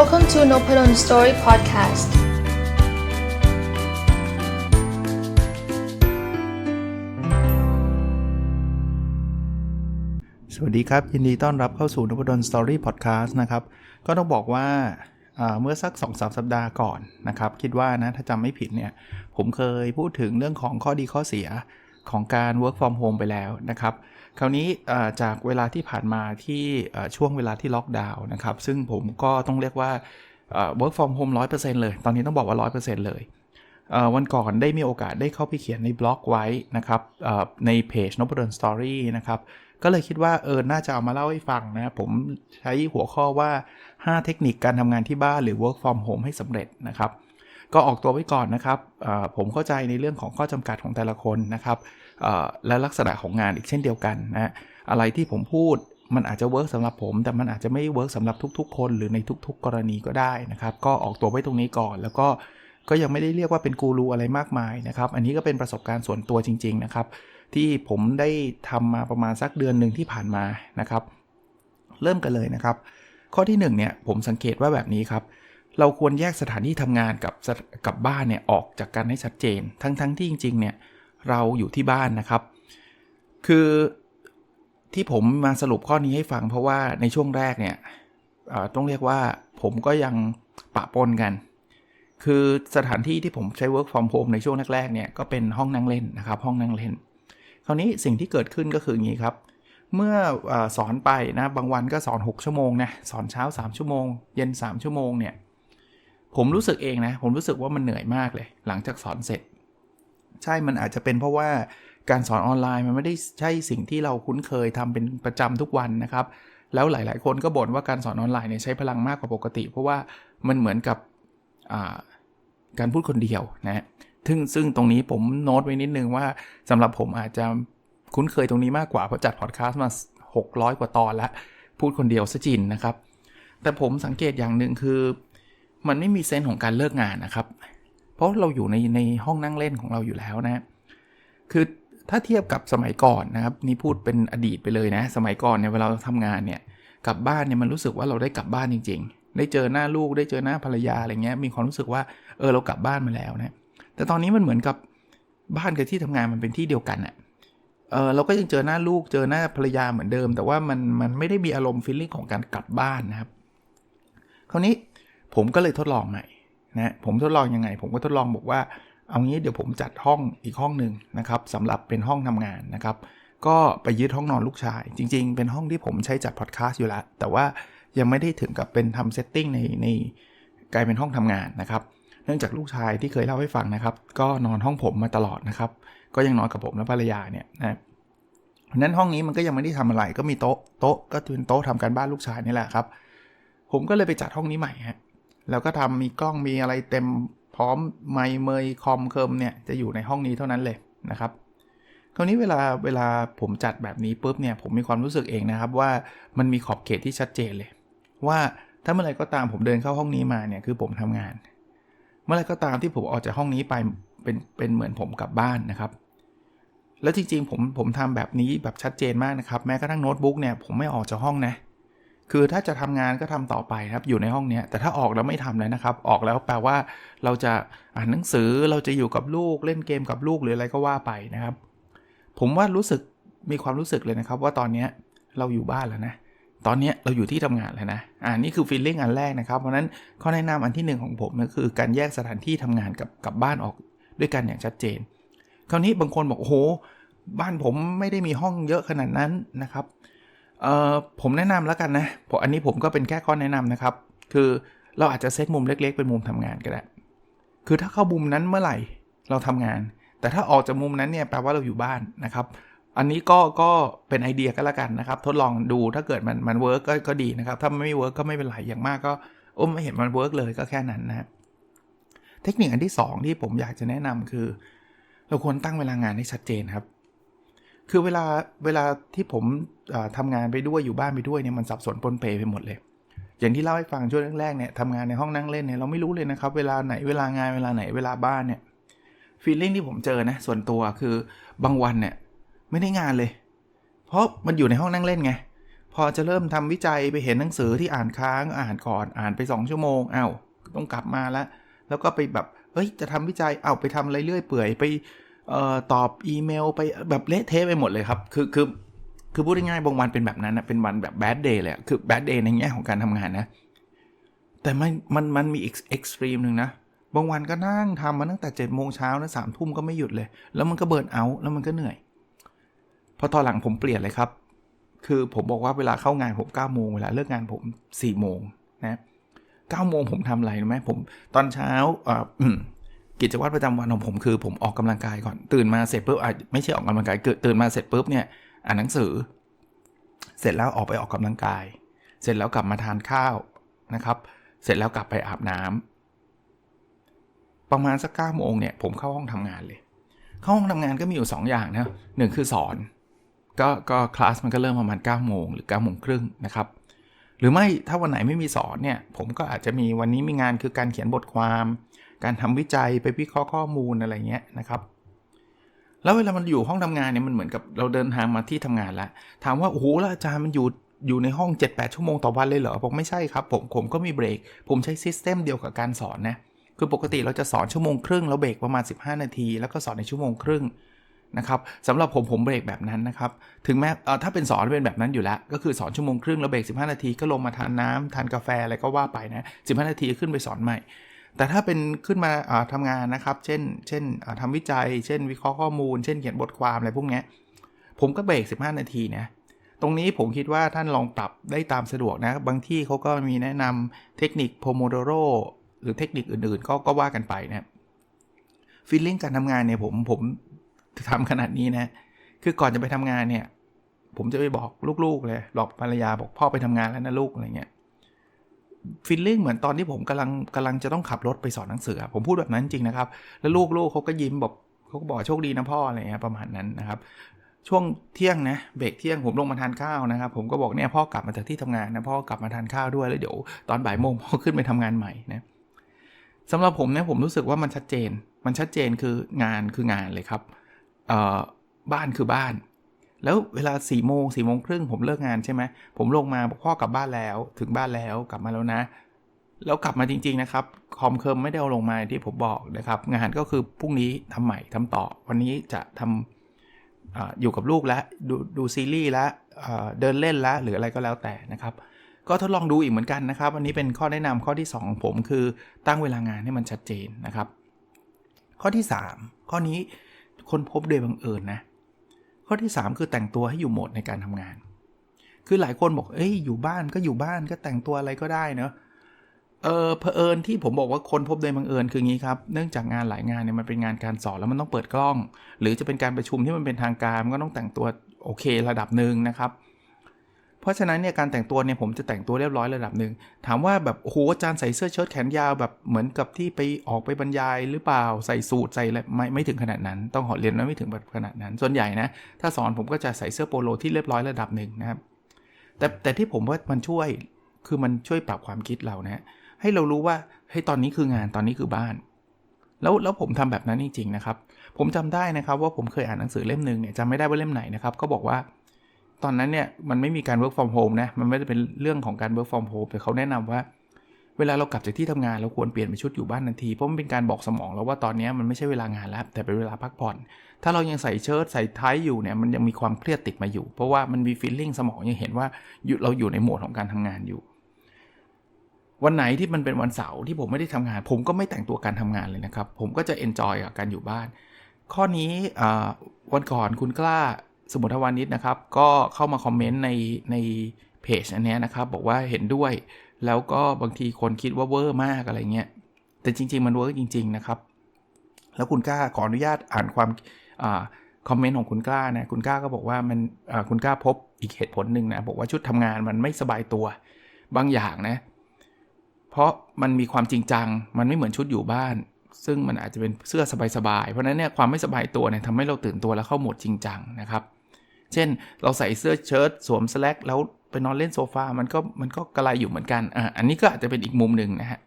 Welcome to Nopadon Story Podcast. สวัสดีครับ ยินดีต้อนรับเข้าสู่นพดลสตอรี่พอดแคสต์นะครับ ก็ต้องบอกว่าอ่าเมื่อสัก2อสสัปดาห์ก่อนนะครับ คิดว่านะ ถ้าจำไม่ผิดเนี่ย ผมเคยพูดถึงเรื่องของข้อดีข้อเสียของการ work from home ไปแล้วนะครับ คราวนี้จากเวลาที่ผ่านมาที่ช่วงเวลาที่ล็อกดาวน์นะครับ ซึ่งผมก็ต้องเรียกว่า work from home 100%เลย ตอนนี้ต้องบอกว่า 100%เลยเอ่อวันก่อนได้มีโอกาสได้เข้าไปเขียนในบล็อกไว้นะครับในเพจนพดลสตอรี่นะครับ ก็เลยคิดว่าเออ น่าจะเอามาเล่าให้ฟังนะ ผมใช้หัวข้อว่า 5 เทคนิคการทำงานที่บ้านหรือ work from home ให้สำเร็จนะครับ ก็ออกตัวไว้ก่อนนะครับผมเข้าใจในเรื่องของข้อจำกัดของแต่ละคนนะครับ และลักษณะของงานอีกเช่นเดียวกันนะอะไรที่ผมพูดมันอาจจะเวิร์กสำหรับผม แต่มันอาจจะไม่เวิร์กสำหรับทุก ๆ คนหรือในทุก ๆ กรณีก็ได้นะครับ ก็ออกตัวไว้ตรงนี้ก่อน แล้วก็ก็ยังไม่ได้เรียกว่าเป็นกูรูอะไรมากมายนะครับ อันนี้ก็เป็นประสบการณ์ส่วนตัวจริง ๆ นะครับ ที่ผมได้ทำมาประมาณสักเดือนหนึ่งที่ผ่านมานะครับ เริ่มกันเลยนะครับ ข้อที่1เนี่ยผมสังเกตว่าแบบนี้ครับ เราควรแยกสถานที่ทำงานกับกับบ้านเนี่ยออกจากกันให้ชัดเจน ทั้งๆทที่จริงๆเนี่ย เราอยู่ที่บ้านนะครับ คือที่ผมมาสรุปข้อนี้ให้ฟังเพราะว่าในช่วงแรกเนี่ยต้องเรียกว่าผมก็ยังปะปนกัน คือสถานที่ที่ผมใช้ work from home ในช่วงแรกๆเนี่ยก็เป็นห้องนั่งเล่นนะครับ ห้องนั่งเล่น คราวนี้สิ่งที่เกิดขึ้นก็คืออย่างนี้ครับ เมื่ออสอนไปนะบางวันก็สอน 6 ชั่วโมงนะสอนเช้า 3 ชั่วโมง เย็น 3 ชั่วโมงเนี่ยผมรู้สึกเองนะ ผมรู้สึกว่ามันเหนื่อยมากเลย หลังจากสอนเสร็จ ใช่มันอาจจะเป็นเพราะว่าการสอนออนไลน์มันไม่ได้ใช่สิ่งที่เราคุ้นเคยทำเป็นประจำทุกวันนะครับ แล้วหลาย ๆ คนก็บ่นว่าการสอนออนไลน์เนี่ยใช้พลังมากกว่าปกติ เพราะว่ามันเหมือนกับการพูดคนเดียวนะซึ่งซึ่งตรงนี้ผมโน้ตไว้นิดนึงว่าสำหรับผมอาจจะคุ้นเคยตรงนี้มากกว่า เพราะจัดพอดแคสต์มา 600 กว่าตอนแล้วพูดคนเดียวซะจินนะครับ แต่ผมสังเกตอย่างหนึ่งคือ มันไม่มีเซนส์ของการเลิกงานนะครับ เพราะเราอยู่ในในห้องนั่งเล่นของเราอยู่แล้วนะคือถ้าเทียบกับสมัยก่อนนะครับนี่พูดเป็นอดีตไปเลยนะ สมัยก่อนเนี่ยเวลาเราทำงานเนี่ยกลับบ้านเนี่ยมันรู้สึกว่าเราได้กลับบ้านจริง ๆ ได้เจอหน้าลูกได้เจอหน้าภรรยาอะไรเงี้ยมีความรู้สึกว่าเออเรากลับบ้านมาแล้วนะแต่ตอนนี้มันเหมือนกับบ้านกับที่ทำงานมันเป็นที่เดียวกันอะเออเราก็ยังเจอหน้าลูกเจอหน้าภรรยาเหมือนเดิม แต่ว่ามันมันไม่ได้มีอารมณ์ฟีลลิ่งของการกลับบ้านนะครับ คราวนี้ผมก็เลยทดลองใหม่ นะผมทดลองยังไง ผมก็ทดลองบอกว่า เอางี้เดี๋ยวผมจัดห้องอีกห้องหนึ่งนะครับสำหรับเป็นห้องทำงานนะครับ ก็ไปยึดห้องนอนลูกชาย จริง ๆ เป็นห้องที่ผมใช้จัดพอดแคสต์อยู่แล้ว แต่ว่ายังไม่ได้ถึงกับเป็นทำเซตติ้งในในกลายเป็นห้องทำงานนะครับ เนื่องจากลูกชายที่เคยเล่าให้ฟังนะครับ ก็นอนห้องผมมาตลอดนะครับ ก็ยังนอนกับผมและภรรยาเนี่ยนะนั้นห้องนี้มันก็ยังไม่ได้ทำอะไร ก็มีโต๊ะโต๊ะก็เป็นโต๊ะทำการบ้านลูกชายนี่แหละครับ ผมก็เลยไปจัดห้องนี้ใหม่ฮะ แล้วก็ทำมีกล้องมีอะไรเต็มพร้อมไมค์เมยคอมเคิมเนี่ยจะอยู่ในห้องนี้เท่านั้นเลยนะครับคราวนี้เวลาเวลาผมจัดแบบนี้ปุ๊บเนี่ยผมมีความรู้สึกเองนะครับว่ามันมีขอบเขตที่ชัดเจนเลย ว่าถ้าเมื่อไรก็ตามผมเดินเข้าห้องนี้มาเนี่ยคือผมทำงาน เมื่อไรก็ตามที่ผมออกจากห้องนี้ไปเป็นเป็นเหมือนผมกลับบ้านนะครับ แล้วจริงๆผมผมทำแบบนี้แบบชัดเจนมากนะครับ แม้กระทั่งโน้ตบุ๊กเนี่ยผมไม่ออกจากห้องนะ คือถ้าจะทำงานก็ทำต่อไปครับอยู่ในห้องเนี้ยแต่ถ้าออกแล้วไม่ทำเลยนะครับ ออกแล้วแปลว่าเราจะอ่านหนังสือเราจะอยู่กับลูกเล่นเกมกับลูกหรืออะไรก็ว่าไปนะครับ ผมว่ารู้สึกมีความรู้สึกเลยนะครับ ว่าตอนเนี้ยเราอยู่บ้านแล้วนะตอนนี้เราอยู่ที่ทำงานแล้วนะ อ่านี่คือฟีลลิ่งอันแรกนะครับ เพราะนั้นข้อแนะนำอันที่หนึ่งของผมก็คือการแยกสถานที่ทำงานกับกับบ้านออกด้วยกันอย่างชัดเจน คราวนี้บางคนบอกโอ้โห บ้านผมไม่ได้มีห้องเยอะขนาดนั้นนะครับ เอ่อผมแนะนำแล้วกันนะผมอันนี้ผมก็เป็นแค่ข้อแนะนำนะครับ คือเราอาจจะเซตมุมเล็กๆ เป็นมุมทำงานก็ได้ คือถ้าเข้ามุมนั้นเมื่อไหร่เราทำงาน แต่ถ้าออกจากมุมนั้นเนี่ยแปลว่าเราอยู่บ้านนะครับอันนี้ก็ก็เป็นไอเดียก็แล้วกันนะครับ ทดลองดูถ้าเกิดมันมันเวิร์กก็ก็ดีนะครับ ถ้าไม่เวิร์กก็ไม่เป็นไรอย่างมากก็โอ้ไม่เห็นมันเวิร์กเลยก็แค่นั้นนะเทคนิคอันที่สองที่ผมอยากจะแนะนำคือ เราควรตั้งเวลางานให้ชัดเจนครับ คือเวลาเวลาที่ผมเอ่อทำงานไปด้วยอยู่บ้านไปด้วยเนี่ยมันสับสนปนเปไปหมดเลย อย่างที่เล่าให้ฟังช่วงแรกๆเนี่ยทำงานในห้องนั่งเล่นเนี่ยเราไม่รู้เลยนะครับ เวลาไหนเวลางานเวลาไหนเวลาบ้านเนี่ยฟีลลิ่งที่ผมเจอนะส่วนตัวคือบางวันเนี่ยไม่ได้งานเลย เพราะมันอยู่ในห้องนั่งเล่นไงพอจะเริ่มทำวิจัยไปเห็นหนังสือที่อ่านค้างอ่านก่อนอ่านไป 2 ชั่วโมงอ้าวต้องกลับมาแล้ว แล้วก็ไปแบบเฮ้ยจะทำวิจัยเอาไปทำอะไรเรื่อยเปื่อยไป เอ่อตอบอีเมลไปแบบเละเทะไปหมดเลยครับ คือคือคือพูดง่ายๆบางวันเป็นแบบนั้นนะเป็นวันแบบ bad day เลยคือ bad day ในแง่ของการทำงานนะ แต่มันมันมันมีอีกเอ็กซ์ตรีมหนึ่งนะ บางวันก็นั่งทำมาตั้งแต่7จ็ดโมงเช้านะสามทุ่มก็ไม่หยุดเลย แล้วมันก็เบิร์นเอาแล้วมันก็เหนื่อย พอตอนหลังผมเปลี่ยนเลยครับ คือผมบอกว่าเวลาเข้างานผม9ก้าโมงเวลาเลิกงานผม4ี่โมงนะเก้าโมงผมทำอะไรรู้ไหมผมตอนเช้าอ่า กิจวัตรประจำวันของผมคือผมออกกำลังกายก่อนตื่นมาเสร็จปุ๊บอะไม่ใช่ออกกำลังกายเกิดตื่นมาเสร็จปุ๊บเนี่ยอ่านหนังสือ เสร็จแล้วออกไปออกกำลังกาย เสร็จแล้วกลับมาทานข้าวนะครับ เสร็จแล้วกลับไปอาบน้ำประมาณสักเก้าโมงเนี่ยผมเข้าห้องทำงานเลย เข้าห้องทำงานก็มีอยู่ 2 อย่างนะหนึ่งคือสอนก็ก็คลาสมันก็เริ่มประมาณ9โมงหรือ9โมงครึ่งนะครับ หรือไม่ถ้าวันไหนไม่มีสอนเนี่ยผมก็อาจจะมีวันนี้มีงานคือการเขียนบทความ การทำวิจัยไปวิเคราะห์ข้อมูลอะไรเงี้ยนะครับ แล้วเวลามันอยู่ห้องทำงานเนี่ยมันเหมือนกับเราเดินทางมาที่ทำงานแล้วถามว่าโอ้โหแล้วอาจารย์มันอยู่อยู่ในห้อง 7-8 ชั่วโมงต่อวันเลยเหรอบอกไม่ใช่ครับ ผมผมก็มีเบรก ผมใช้ซิสเต็มเดียวกับการสอนนะคือปกติเราจะสอนชั่วโมงครึ่งแล้วเบรกประมาณ 15 นาที แล้วก็สอนในชั่วโมงครึ่ง นะครับสำหรับผมผมเบรกแบบนั้นนะครับ ถึงแม้ถ้าเป็นสอนเป็นแบบนั้นอยู่แล้ว ก็คือสอนชั่วโมงครึ่งแล้วเบรก15 นาทีก็ลงมาทานน้ำทานกาแฟอะไรก็ว่าไปนะ15 นาทีขึ้นไปสอนใหม่ แต่ถ้าเป็นขึ้นมาอ่าทำงานนะครับ เช่น เช่นอ่าทำวิจัย เช่น วิเคราะห์ข้อมูล เช่นเขียนบทความอะไรพวกนี้ผมก็เบรก 15 นาทีนะตรงนี้ผมคิดว่าท่านลองปรับได้ตามสะดวกนะ บางที่เขาก็มีแนะนำเทคนิคโพโมโดโรหรือเทคนิคอื่นๆ ก็ก็ว่ากันไปนะฟีลลิ่งการทำงานเนี่ยผมผม ทำขนาดนี้นะ คือก่อนจะไปทำงานเนี่ย ผมจะไปบอกลูกๆเลยบอกภรรยาบอกพ่อไปทำงานแล้วนะลูกอะไรเงี้ยฟีลลิ่งเหมือนตอนที่ผมกำลังกำลังจะต้องขับรถไปสอนหนังสือ ผมพูดแบบนั้นจริงนะครับ แล้วลูกๆเขาก็ยิ้มบอกเขาก็บอกโชคดีนะพ่ออะไรเงี้ยประมาณนั้นนะครับ ช่วงเที่ยงนะเบรกเที่ยงผมลงมาทานข้าวนะครับ ผมก็บอกเนี่ยพ่อกลับมาจากที่ทำงานนะพ่อกลับมาทานข้าวด้วยแล้วเดี๋ยวตอนบ่ายโมงพ่อขึ้นไปทำงานใหม่นะสำหรับผมเนี่ยผมรู้สึกว่ามันชัดเจน มันชัดเจนคืองานคืองานเลยครับ บ้านคือบ้าน แล้วเวลา4ี่โมงสี่โมงครึ่งผมเลิกงานใช่ไหมผมลงมาพ่อกลับบ้านแล้วถึงบ้านแล้วกลับมาแล้วนะ แล้วกลับมาจริง ๆ นะครับ คอมเคิร์มไม่ได้เอาลงมาที่ผมบอกนะครับ งานก็คือพรุ่งนี้ทำใหม่ทำต่อ วันนี้จะทำอาอยู่กับลูกแล้วดูดูซีรีส์แล้วเดินเล่นแล้วหรืออะไรก็แล้วแต่นะครับก็ทดลองดูอีกเหมือนกันนะครับ อันนี้เป็นข้อแนะนำข้อที่ 2 ของผมคือตั้งเวลางานให้มันชัดเจนนะครับ ข้อที่ 3 ข้อนี้ คนพบโดยบังเอิญนะ ข้อที่ 3 คือแต่งตัวให้อยู่โหมดในการทำงาน คือหลายคนบอกเอ้ยอยู่บ้านก็อยู่บ้านก็แต่งตัวอะไรก็ได้เนอะเออเผอิญที่ผมบอกว่าคนพบโดยบังเอิญคืองี้ครับเนื่องจากงานหลายงานเนี่ยมันเป็นงานการสอนแล้วมันต้องเปิดกล้อง หรือจะเป็นการประชุมที่มันเป็นทางการมันก็ต้องแต่งตัวโอเคระดับหนึ่งนะครับ เพราะฉะนั้นเนี่ยการแต่งตัวเนี่ยผมจะแต่งตัวเรียบร้อยระดับหนึ่งถามว่าแบบโอ้โหอาจารย์ใส่เสื้อเชิ้ตแขนยาวแบบเหมือนกับที่ไปออกไปบรรยายหรือเปล่าใส่สูทใส่อะไรไม่ไม่ถึงขนาดนั้น ต้องขอเรียนว่าไม่ถึงแบบขนาดนั้น ส่วนใหญ่นะถ้าสอนผมก็จะใส่เสื้อโปโลที่เรียบร้อยระดับหนึ่งนะครับแต่แต่ที่ผมว่ามันช่วยคือมันช่วยปรับความคิดเรานะให้เรารู้ว่าเฮ้ยตอนนี้คืองานตอนนี้คือบ้าน แล้วแล้วผมทำแบบนั้นจริงๆนะครับ ผมจำได้นะครับว่าผมเคยอ่านหนังสือเล่มหนึ่งเนี่ยจำไม่ได้ว่าเล่มไหนนะครับ ก็บอกว่า ตอนนั้นเนี่ยมันไม่มีการ work from home นะมันไม่ได้เป็นเรื่องของการ work from home แต่เขาแนะนำว่า เวลาเรากลับจากที่ทำงานเราควรเปลี่ยนไปชุดอยู่บ้านทันทีเพราะมันเป็นการบอกสมองแล้วว่าตอนนี้มันไม่ใช่เวลางานแล้วแต่เป็นเวลาพักผ่อน ถ้าเรายังใส่เชิ้ตใส่ไทยอยู่เนี่ยมันยังมีความเครียดติดมาอยู่ เพราะว่ามันมี feeling สมองยังเห็นว่าเราอยู่ในโหมดของการทำงานอยู่วันไหนที่มันเป็นวันเสาร์ที่ผมไม่ได้ทำงาน ผมก็ไม่แต่งตัวการทำงานเลยนะครับ ผมก็จะ enjoy กับการอยู่บ้าน ข้อนี้วันก่อนคุณกล้า สมุทรวานิชนะครับ ก็เข้ามาคอมเมนต์ในในเพจอันนี้นะครับ บอกว่าเห็นด้วย แล้วก็บางทีคนคิดว่าเวอร์มากอะไรเงี้ย แต่จริง ๆ มันเวอร์จริง ๆ นะครับ แล้วคุณกล้าขออนุญาตอ่านความคอมเมนต์ของคุณกล้านะ คุณกล้าก็บอกว่ามันอ่าคุณกล้าพบอีกเหตุผลหนึ่งนะ บอกว่าชุดทำงานมันไม่สบายตัวบางอย่างนะ เพราะมันมีความจริงจัง มันไม่เหมือนชุดอยู่บ้าน ซึ่งมันอาจจะเป็นเสื้อสบายๆ เพราะนั้นเนี่ยความไม่สบายตัวเนี่ยทำให้เราตื่นตัวแล้วเข้าโหมดจริงจังนะครับ เช่น เราใส่เสื้อเชิ้ตสวมสแลกแล้วไปนอนเล่นโซฟา มันก็มันก็กระไรอยู่เหมือนกันอะอันนี้ก็อาจจะเป็นอีกมุมหนึ่งนะฮะ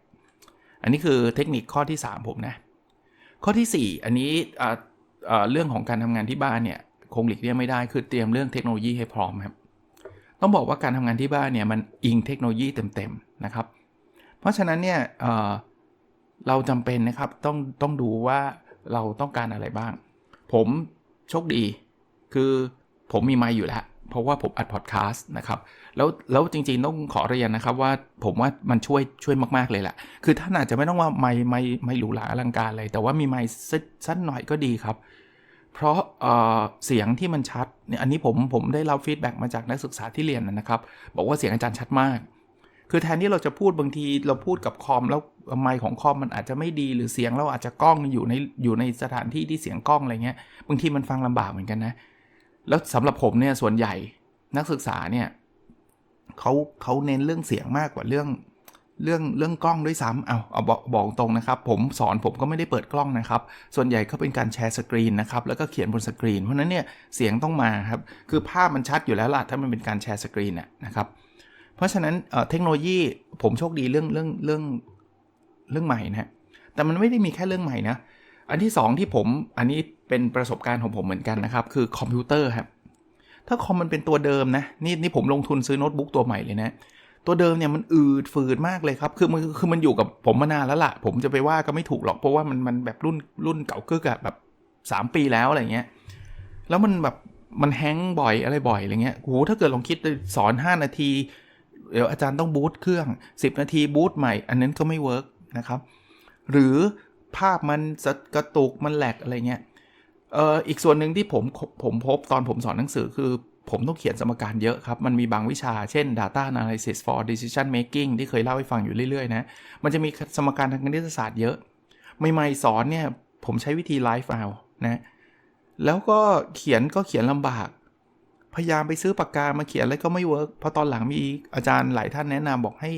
อันนี้คือเทคนิคข้อที่ 3 ผมนะ ข้อที่ 4 อันนี้อ่าอ่าเรื่องของการทำงานที่บ้านเนี่ยคงหลีกเลี่ยงไม่ได้คือเตรียมเรื่องเทคโนโลยีให้พร้อมครับ ต้องบอกว่าการทำงานที่บ้านเนี่ยมันอิงเทคโนโลยีเต็มๆนะครับ เพราะฉะนั้นเนี่ยเอ่อเราจำเป็นนะครับต้องต้องดูว่าเราต้องการอะไรบ้าง ผมโชคดีคือ ผมมีไมค์อยู่แล้ว เพราะว่าผมอัดพอดแคสต์นะครับ แล้วแล้วจริงๆต้องขอเรียนนะครับว่าผมว่ามันช่วยช่วยมากๆเลยแหละ คือท่านอาจจะไม่ต้องว่าไมค์ไมค์ไมค์หรูหราอลังการเลย แต่ว่ามีไมค์สั้นหน่อยก็ดีครับ เพราะเเสียงที่มันชัดเนี่ยอันนี้ผมผมได้รับฟีดแบ็กมาจากนักศึกษาที่เรียนนะครับ บอกว่าเสียงอาจารย์ชัดมากคือแทนที่เราจะพูดบางทีเราพูดกับคอมแล้วไมค์ของคอมมันอาจจะไม่ดีหรือเสียงเราอาจจะกล้องอยู่ในอยู่ในสถานที่ที่เสียงกล้องอะไรเงี้ยบางทีมันฟังลำบากเหมือนกันนะ แล้วสำหรับผมเนี่ยส่วนใหญ่นักศึกษาเนี่ยเขาเขาเน้นเรื่องเสียงมากกว่าเรื่องเรื่องเรื่องกล้องด้วยซ้ำเอาเอาบอกบอกตรงนะครับ ผมสอนผมก็ไม่ได้เปิดกล้องนะครับ ส่วนใหญ่เขาเป็นการแชร์สกรีนนะครับ แล้วก็เขียนบนสกรีน เพราะนั้นเนี่ยเสียงต้องมาครับ คือภาพมันชัดอยู่แล้วล่ะ ถ้ามันเป็นการแชร์สกรีนนะนะครับ เพราะฉะนั้นเทคโนโลยีผมโชคดีเรื่องเรื่องเรื่องเรื่องใหม่นะ แต่มันไม่ได้มีแค่เรื่องใหม่นะ อันที่ 2 ที่ผมอันนี้ เป็นประสบการณ์ของผมเหมือนกันนะครับ คือคอมพิวเตอร์ครับ ถ้าคอมมันเป็นตัวเดิมนะนี่นี่ผมลงทุนซื้อโน้ตบุ๊กตัวใหม่เลยนะ ตัวเดิมเนี่ยมันอืดฝืดมากเลยครับ คือมันคือมันอยู่กับผมมานานแล้วล่ะ ผมจะไปว่าก็ไม่ถูกหรอกเพราะว่ามันมันแบบรุ่นรุ่นเก่ากึกอะแบบ 3 ปีแล้วอะไรเงี้ยแล้วมันแบบมันแฮงบ่อยอะไรบ่อยอะไรเงี้ยโหถ้าเกิดลองคิดสอน 5 นาทีเดี๋ยวอาจารย์ต้องบูตเครื่อง 10 นาทีบูตใหม่ อันนั้นก็ไม่เวิร์กนะครับ หรือภาพมันกระตุกมันแหลกอะไรเงี้ย เอ่ออีกส่วนหนึ่งที่ผมผมพบตอนผมสอนหนังสือคือผมต้องเขียนสมการเยอะครับ มันมีบางวิชา เช่น data analysis for decision making ที่เคยเล่าให้ฟังอยู่เรื่อย ๆ นะ มันจะมีสมการทางคณิตศาสตร์เยอะ ใหม่ ๆ สอนเนี่ย ผมใช้วิธีไลฟ์เอานะ แล้วก็เขียนก็เขียนลำบาก พยายามไปซื้อปากกามาเขียนแล้วก็ไม่เวิร์กพราะตอนหลังมีอาจารย์หลายท่านแนะนำบอกให้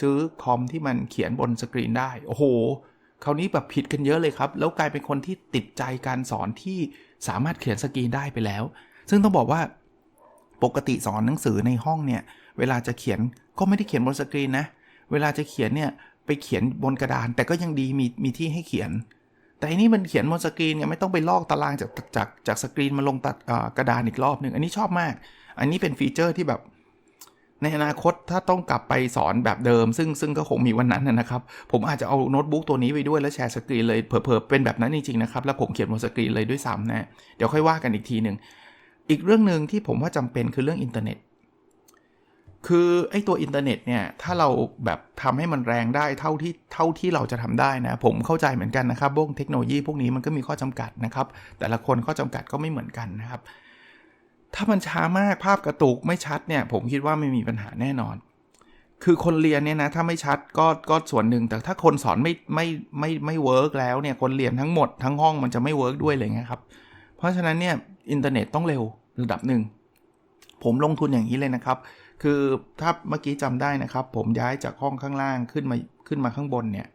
ซื้อคอมที่มันเขียนบนสกรีนได้ โอ้โห คราวนี้แบบผิดกันเยอะเลยครับ แล้วกลายเป็นคนที่ติดใจการสอนที่สามารถเขียนสกรีนได้ไปแล้ว ซึ่งต้องบอกว่าปกติสอนหนังสือในห้องเนี่ย เวลาจะเขียนก็ไม่ได้เขียนบนสกรีนนะ เวลาจะเขียนเนี่ยไปเขียนบนกระดาน แต่ก็ยังดีมีมีที่ให้เขียน แต่อันนี้มันเขียนบนสกรีนไงไม่ต้องไปลอกตารางจากจากจากสกรีนมาลงตัดกระดานอีกรอบหนึ่งอันนี้ชอบมาก อันนี้เป็นฟีเจอร์ที่แบบ ในอนาคตถ้าต้องกลับไปสอนแบบเดิม ซึ่งซึ่งก็คงมีวันนั้นนะครับ ผมอาจจะเอาโน้ตบุ๊กตัวนี้ไปด้วยแล้วแชร์สกรีนเลยเผลอๆเป็นแบบนั้นจริงๆนะครับ แล้วผมเขียนบนสกรีนเลยด้วยซ้ำนะเดี๋ยวค่อยว่ากันอีกทีหนึ่งอีกเรื่องหนึ่งที่ผมว่าจำเป็นคือเรื่องอินเทอร์เน็ตคือไอ้ตัวอินเทอร์เน็ตเนี่ยถ้าเราแบบทำให้มันแรงได้เท่าที่เท่าที่เราจะทำได้นะ ผมเข้าใจเหมือนกันนะครับพวกเทคโนโลยีพวกนี้มันก็มีข้อจำกัดนะครับ แต่ละคนข้อจำกัดก็ไม่เหมือนกันนะครับ ถ้ามันช้ามากภาพกระตุกไม่ชัดเนี่ย ผมคิดว่าไม่มีปัญหาแน่นอน คือคนเรียนเนี่ยนะ ถ้าไม่ชัดก็ก็ส่วนหนึ่ง แต่ถ้าคนสอนไม่ไม่ไม่ไม่เวิร์กแล้วเนี่ยคนเรียนทั้งหมดทั้งห้องมันจะไม่เวิร์กด้วยเลยไงครับ เพราะฉะนั้นเนี่ยอินเทอร์เน็ตต้องเร็วระดับหนึ่ง ผมลงทุนอย่างนี้เลยนะครับ คือถ้าเมื่อกี้จำได้นะครับ ผมย้ายจากห้องข้างล่างขึ้นมาขึ้นมาข้างบนเนี่ย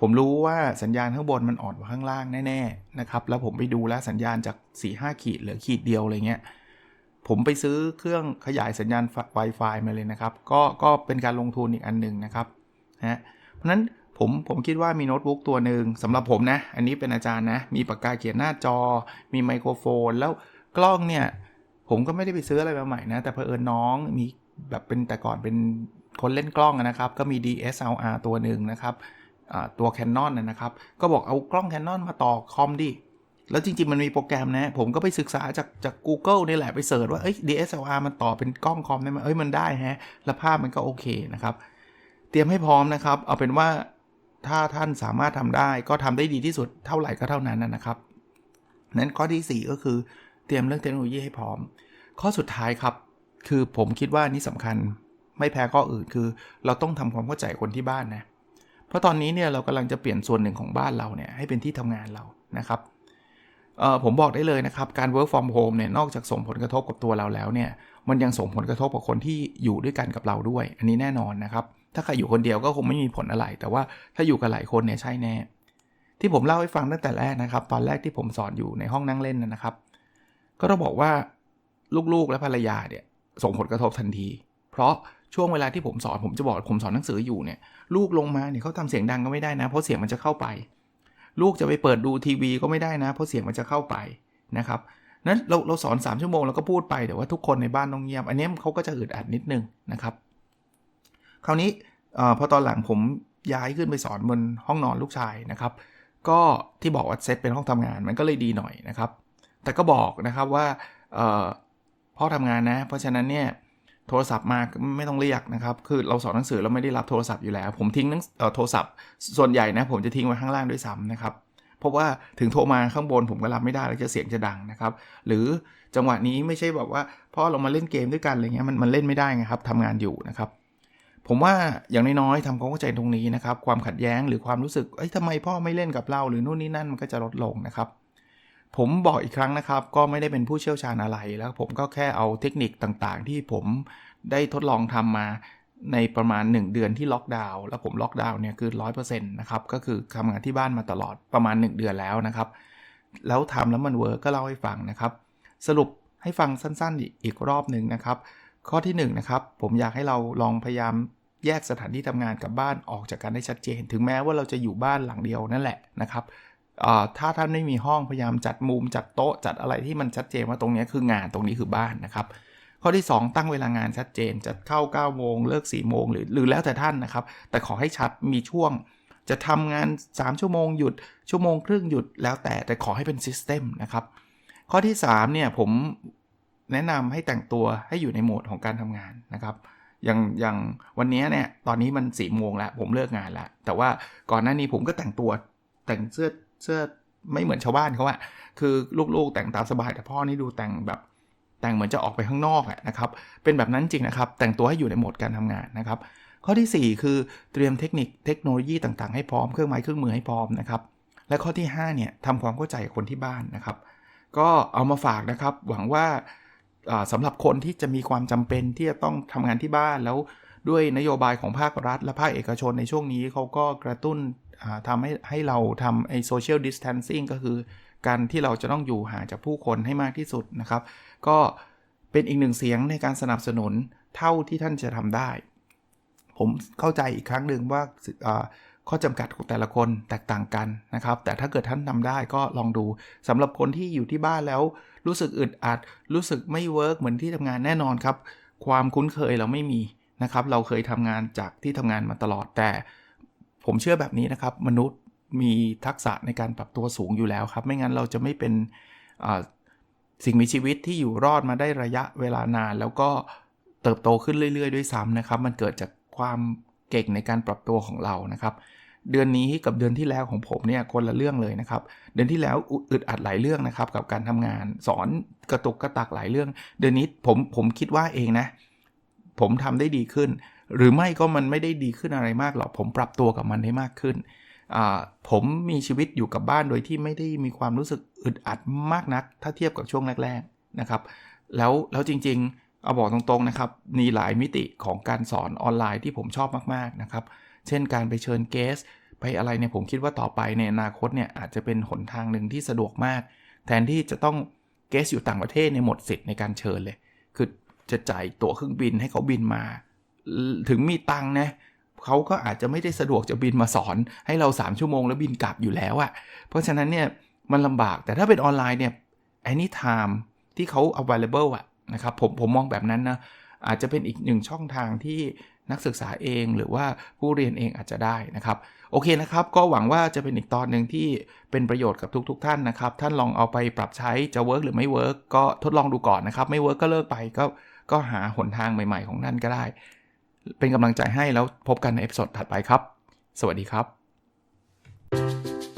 ผมรู้ว่าสัญญาณข้างบนมันอ่อนกว่าข้างล่างแน่ๆนะครับ แล้วผมไปดูแล้วสัญญาณจาก4-5ขีดเหลือขีดเดียวอะไรเงี้ย ผมไปซื้อเครื่องขยายสัญญาณ Wi-Fi มาเลยนะครับ ก็ก็เป็นการลงทุนอีกอันหนึ่งนะครับนะเพราะนั้นผมผมคิดว่ามีโน้ตบุ๊กตัวหนึ่งสำหรับผมนะ อันนี้เป็นอาจารย์นะ มีปากกาเขียนหน้าจอ มีไมโครโฟน แล้วกล้องเนี่ย ผมก็ไม่ได้ไปซื้ออะไรมาใหม่นะ แต่เพอเอิญน้องมีแบบเป็นแต่ก่อนเป็นคนเล่นกล้องนะครับ ก็มี DSLR ตัวหนึ่งนะครับตัว Canon นะครับ ก็บอกเอากล้อง Canon มาต่อคอมดิ แล้วจริง ๆ มันมีโปรแกรมนะ ผมก็ไปศึกษาจากจาก Google นี่แหละไปเสิร์ชว่าเอ้ย DSLR มันต่อเป็นกล้องคอมได้ไหมเอ้ยมันได้ฮะ แล้วภาพมันก็โอเคนะครับ เตรียมให้พร้อมนะครับ เอาเป็นว่าถ้าท่านสามารถทำได้ก็ทำได้ดีที่สุดเท่าไหร่ก็เท่านั้นนะครับ นั้นข้อที่ 4 ก็คือเตรียมเรื่องเทคโนโลยีให้พร้อม ข้อสุดท้ายครับ คือผมคิดว่านี่สำคัญไม่แพ้ข้ออื่นคือ เราต้องทำความเข้าใจคนที่บ้านนะ เพราะตอนนี้เนี่ยเรากำลังจะเปลี่ยนส่วนหนึ่งของบ้านเราเนี่ยให้เป็นที่ทำงานเรานะครับ ผมบอกได้เลยนะครับ การ work from home เนี่ยนอกจากส่งผลกระทบกับตัวเราแล้วเนี่ยมันยังส่งผลกระทบกับคนที่อยู่ด้วยกันกับเราด้วย อันนี้แน่นอนนะครับ ถ้าใครอยู่คนเดียวก็คงไม่มีผลอะไร แต่ว่าถ้าอยู่กับหลายคนเนี่ยใช่แน่ ที่ผมเล่าให้ฟังตั้งแต่แรกนะครับ ตอนแรกที่ผมสอนอยู่ในห้องนั่งเล่นนะครับ ก็ต้องบอกว่าลูกๆและภรรยาเนี่ยส่งผลกระทบทันที เพราะช่วงเวลาที่ผมสอนผมจะบอกผมสอนหนังสืออยู่เนี่ยลูกลงมาเนี่ยเขาทำเสียงดังก็ไม่ได้นะ เพราะเสียงมันจะเข้าไป ลูกจะไปเปิดดูทีวีก็ไม่ได้นะ เพราะเสียงมันจะเข้าไปนะครับนั้นเราเราสอน 3 ชั่วโมงแล้วก็พูดไปแต่ว่าทุกคนในบ้านต้องเงียบ อันนี้เขาก็จะอึดอัดนิดนึงนะครับ คราวนี้อพอตอนหลังผมย้ายขึ้นไปสอนบนห้องนอนลูกชายนะครับ ก็ที่บอกว่าเซตเป็นห้องทำงานมันก็เลยดีหน่อยนะครับ แต่ก็บอกนะครับว่าพ่อทำงานนะ เพราะฉะนั้นเนี่ย โทรศัพท์มาไม่ต้องเรียกนะครับ คือเราสอนหนังสือเราไม่ได้รับโทรศัพท์อยู่แล้ว ผมทิ้งหนังเอ่อโทรศัพท์ส่วนใหญ่นะผมจะทิ้งไว้ข้างล่างด้วยซ้ำนะครับ เพราะว่าถึงโทรมาข้างบนผมก็รับไม่ได้แล้วจะเสียงจะดังนะครับ หรือจังหวะนี้ไม่ใช่แบบว่าพ่อเรามาเล่นเกมด้วยกันอะไรเงี้ยมันมันเล่นไม่ได้ไงครับทำงานอยู่นะครับ ผมว่าอย่างน้อยๆทำความเข้าใจตรงนี้นะครับ ความขัดแย้งหรือความรู้สึกเอ้ยทำไมพ่อไม่เล่นกับเราหรือนู่นนี่นั่นมันก็จะลดลงนะครับ ผมบอกอีกครั้งนะครับ ก็ไม่ได้เป็นผู้เชี่ยวชาญอะไรแล้วผมก็แค่เอาเทคนิคต่างๆ ที่ผมได้ทดลองทำมาในประมาณ 1 เดือนที่ล็อกดาวน์แล้วผมล็อกดาวน์เนี่ยคือ 100%นะครับ ก็คือทำงานที่บ้านมาตลอดประมาณ 1 เดือนแล้วนะครับ แล้วทำแล้วมันเวิร์กก็เล่าให้ฟังนะครับ สรุปให้ฟังสั้นๆ อีกรอบหนึ่งนะครับ ข้อที่1นงนะครับ ผมอยากให้เราลองพยายามแยกสถานที่ทำงานกับบ้านออกจากกันได้ชัดเจน ถึงแม้ว่าเราจะอยู่บ้านหลังเดียวนั่นแหละนะครับ ถ้าท่านไม่มีห้องพยายามจัดมุมจัดโต๊ะจัดอะไรที่มันชัดเจนว่าตรงนี้คืองานตรงนี้คือบ้านนะครับ ข้อที่ 2 ตั้งเวลางานชัดเจนจะเข้า9โมงเลิก4โมงหรือหรือแล้วแต่ท่านนะครับ แต่ขอให้ชัดมีช่วงจะทำงาน 3 ชั่วโมงหยุด ชั่วโมงครึ่งหยุดแล้วแต่แต่ขอให้เป็นซิสเต็มนะครับ ข้อที่ 3 เนี่ยผมแนะนำให้แต่งตัวให้อยู่ในโหมดของการทำงานนะครับอย่างอย่างวันนี้เนี่ยตอนนี้มัน4ี่โมงแล้วผมเลิกงานแล้ว แต่ว่าก่อนหน้านี้ผมก็แต่งตัวแต่งเสื้อ เสื้อไม่เหมือนชาวบ้านเขาอะคือลูกๆ แต่งตามสบายแต่พ่อนี่ดูแต่งแบบแต่งเหมือนจะออกไปข้างนอกอะนะครับ เป็นแบบนั้นจริงนะครับ แต่งตัวให้อยู่ในโหมดการทำงานนะครับ ข้อที่ 4 คือเตรียมเทคนิคเทคโนโลยีต่างๆ ให้พร้อมเครื่องไม้เครื่องมือให้พร้อมนะครับ และข้อที่5เนี่ยทำความเข้าใจกับคนที่บ้านนะครับ ก็เอามาฝากนะครับ หวังว่าอ่าสำหรับคนที่จะมีความจำเป็นที่จะต้องทำงานที่บ้านแล้ว ด้วยนโยบายของภาครัฐ และภาคเอกชนในช่วงนี้เขาก็กระตุ้นทำให้ให้เราทำไอ้ social distancing ก็คือการที่เราจะต้องอยู่ห่างจากผู้คนให้มากที่สุดนะครับ ก็เป็นอีกหนึ่งเสียงในการสนับสนุนเท่าที่ท่านจะทำได้ ผมเข้าใจอีกครั้งหนึ่งว่าอ่าข้อจำกัดของแต่ละคนแตกต่างกันนะครับ แต่ถ้าเกิดท่านทำได้ก็ลองดูสำหรับคนที่อยู่ที่บ้านแล้ว รู้สึกอึดอัด รู้สึกไม่เวิร์กเหมือนที่ทำงานแน่นอนครับ ความคุ้นเคยเราไม่มี นะครับ เราเคยทำงานจากที่ทำงานมาตลอด แต่ผมเชื่อแบบนี้นะครับ มนุษย์มีทักษะในการปรับตัวสูงอยู่แล้วครับ ไม่งั้นเราจะไม่เป็นสิ่งมีชีวิตที่อยู่รอดมาได้ระยะเวลานาน แล้วก็เติบโตขึ้นเรื่อย ๆ ด้วยซ้ำนะครับ มันเกิดจากความเก่งในการปรับตัวของเรานะครับ เดือนนี้กับเดือนที่แล้วของผมเนี่ยคนละเรื่องเลยนะครับ เดือนที่แล้วอึดอัดหลายเรื่องนะครับ กับการทำงาน สอนกระตุกกระตักหลายเรื่อง เดือนนี้ผมผมคิดว่าเองนะ ผมทำได้ดีขึ้น หรือไม่ก็มันไม่ได้ดีขึ้นอะไรมากหรอกผมปรับตัวกับมันได้มากขึ้น ผมมีชีวิตอยู่กับบ้านโดยที่ไม่ได้มีความรู้สึกอึดอัดมากนัก ถ้าเทียบกับช่วงแรกๆนะครับ แล้วแล้วจริงๆเอาบอกตรงๆนะครับมีหลายมิติของการสอนออนไลน์ที่ผมชอบมากๆนะครับเช่นการไปเชิญเกสไปอะไรเนี่ยผมคิดว่าต่อไปในอนาคตเนี่ยอาจจะเป็นหนทางหนึ่งที่สะดวกมาก แทนที่จะต้องเกสอยู่ต่างประเทศในหมดสิทธิ์ในการเชิญเลย จะจ่ายตั๋วเครื่องบินให้เขาบินมา ถึงมีตังค์นะเขาก็อาจจะไม่ได้สะดวกจะบินมาสอน ให้เรา 3 ชั่วโมงแล้วบินกลับอยู่แล้วอะเพราะฉะนั้นเนี่ยมันลำบากแต่ถ้าเป็นออนไลน์เนี่ย anytime ที่เขา available อะนะครับผมผมมองแบบนั้นนะอาจจะเป็นอีกหนึ่งช่องทางที่นักศึกษาเองหรือว่าผู้เรียนเองอาจจะได้นะครับ โอเคนะครับ ก็หวังว่าจะเป็นอีกตอนหนึ่งที่เป็นประโยชน์กับทุกๆท่านนะครับ ท่านลองเอาไปปรับใช้จะเวิร์กหรือไม่เวิร์กก็ทดลองดูก่อนนะครับ ไม่เวิร์กก็เลิกไปก็ ก็หาหนทางใหม่ๆของนั่นก็ได้ เป็นกำลังใจให้แล้วพบกันในเอพิโซดถัดไปครับ สวัสดีครับ